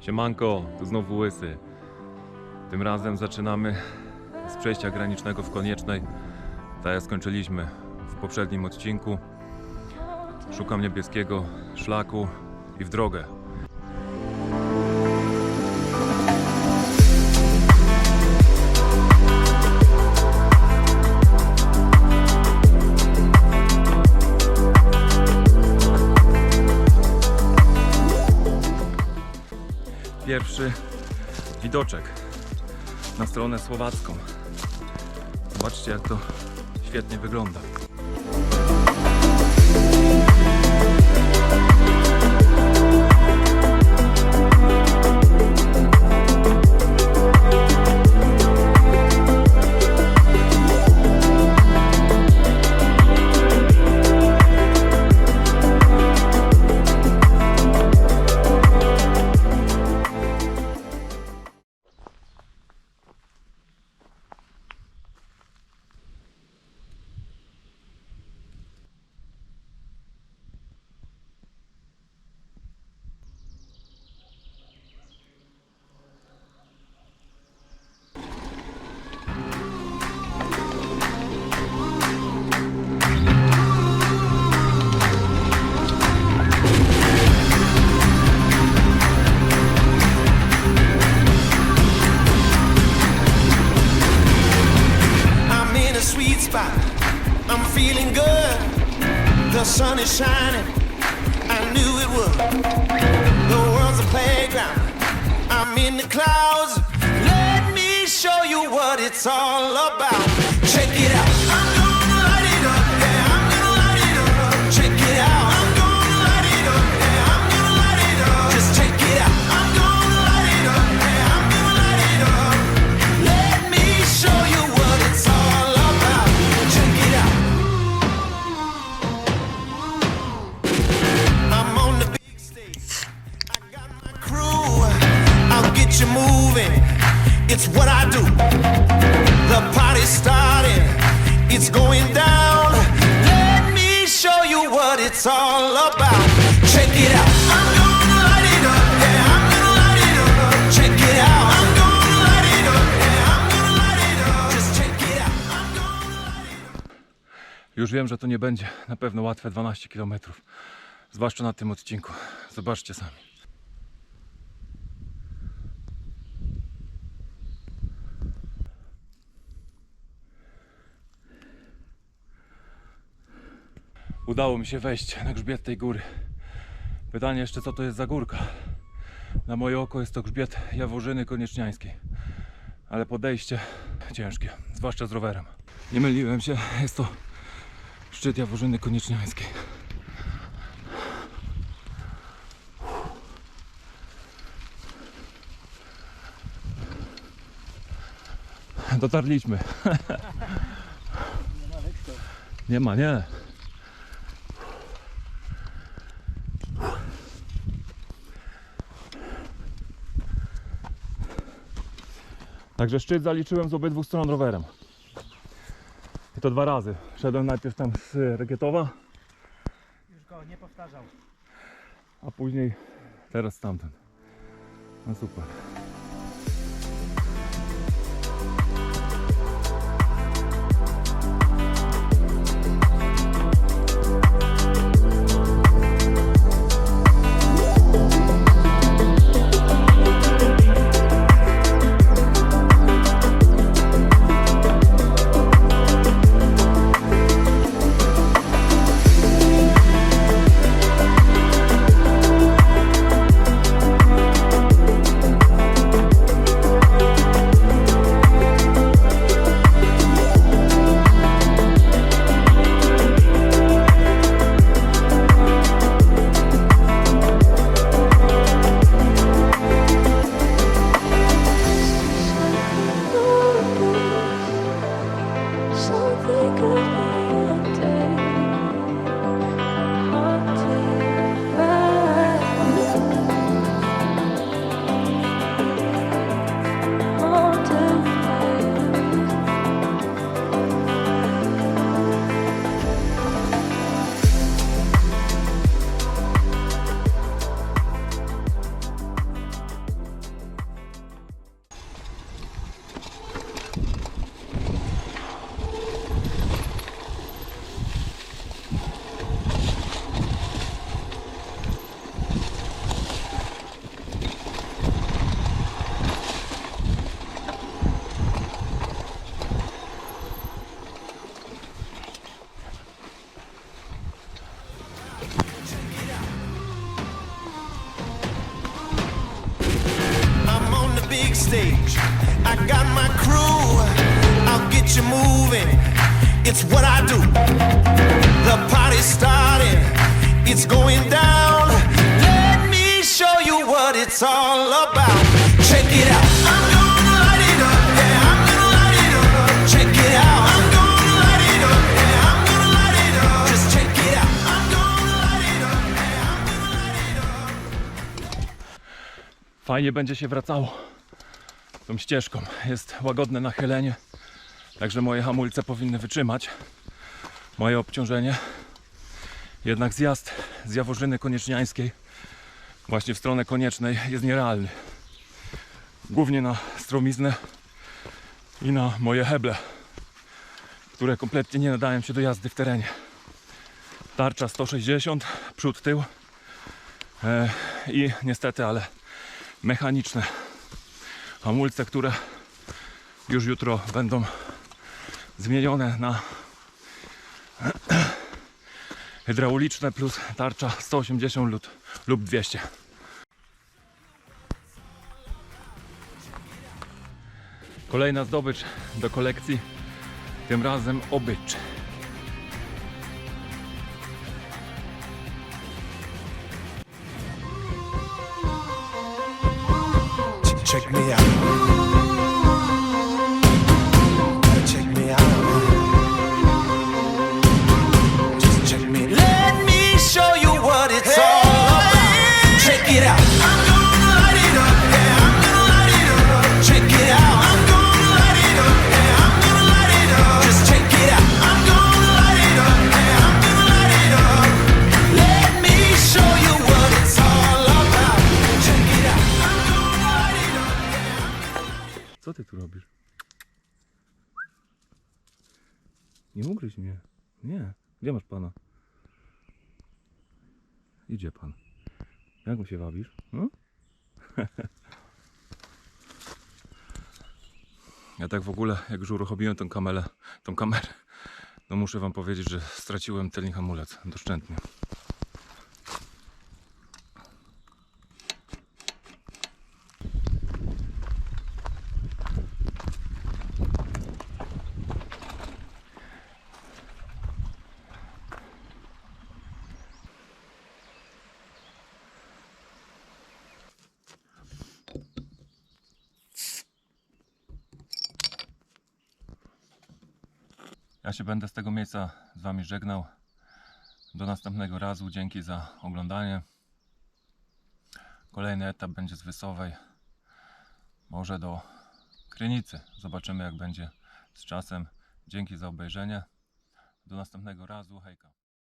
Siemanko, tu znowu Łysy. Tym razem zaczynamy z przejścia granicznego w Koniecznej. Tak jak skończyliśmy w poprzednim odcinku. Szukam niebieskiego szlaku i w drogę. Widoczek na stronę słowacką. Zobaczcie jak to świetnie wygląda. Sun is shining. I knew it would. The world's a playground. I'm in the clouds. Let me show you what it's all about. It's what I do. The party's starting. It's going down. Let me show you what it's all about. Check it out. Just. Już wiem, że to nie będzie na pewno łatwe 12 km. Zwłaszcza na tym odcinku. Zobaczcie sami. Udało mi się wejść na grzbiet tej góry. Pytanie jeszcze, co to jest za górka. Na moje oko jest to grzbiet Jaworzyny Konieczniańskiej. Ale podejście ciężkie, zwłaszcza z rowerem. Nie myliłem się, jest to szczyt Jaworzyny Konieczniańskiej. Dotarliśmy. Nie ma, nie. Także szczyt zaliczyłem z obydwu stron rowerem. I to dwa razy. Szedłem najpierw tam z Regietowa, Już go nie powtarzał. a później teraz stamtąd. No super. It's what I do. The party's starting, it's going down. Let me show you what it's all about. Check it out. I'm it it it out. Just it out. Fajnie będzie się wracało tą ścieżką. Jest łagodne nachylenie, także moje hamulce powinny wytrzymać moje obciążenie. Jednak zjazd z Jaworzyny Konieczniańskiej właśnie w stronę Koniecznej jest nierealny. Głównie na stromiznę i na moje heble, które kompletnie nie nadają się do jazdy w terenie. Tarcza 160, przód, tył e, i niestety, ale mechaniczne hamulce, które już jutro będą zmienione na hydrauliczne plus tarcza 180 lub, lub 200. Kolejna zdobycz do kolekcji, tym razem obycz. Check me out. Co ty tu robisz? Nie ugryź mnie. Nie. Gdzie masz pana? Idzie pan. Jak mu się wabisz? No? ja tak w ogóle, jak już uruchomiłem tą kamerę, tą kamerę, no muszę wam powiedzieć, że straciłem tylny hamulec doszczętnie. Ja się będę z tego miejsca z Wami żegnał. Do następnego razu. Dzięki za oglądanie. Kolejny etap będzie z Wysowej. Może do Krynicy. Zobaczymy jak będzie z czasem. Dzięki za obejrzenie. Do następnego razu. Hejka.